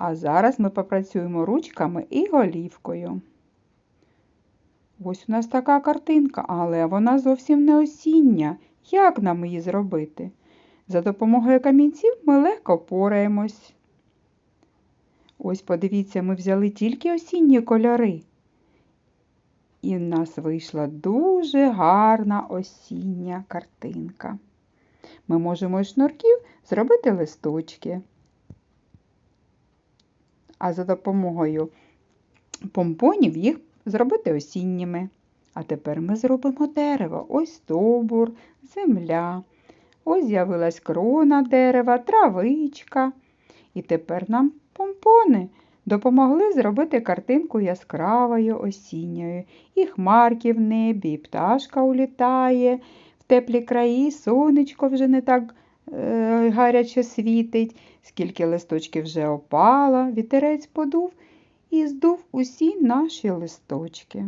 А зараз ми попрацюємо ручками і голівкою. Ось у нас така картинка, але вона зовсім не осіння. Як нам її зробити? За допомогою камінців ми легко впораємось. Ось подивіться, ми взяли тільки осінні кольори. І в нас вийшла дуже гарна осіння картинка. Ми можемо із шнурків зробити листочки. А за допомогою помпонів їх зробити осінніми. А тепер ми зробимо дерево. Ось стовбур, земля. Ось з'явилась крона дерева, травичка. І тепер нам помпони допомогли зробити картинку яскравою осінньою. І хмарки в небі, і пташка улітає в теплі краї, сонечко вже не так гаряче світить, скільки листочків вже опало, вітерець подув і здув усі наші листочки.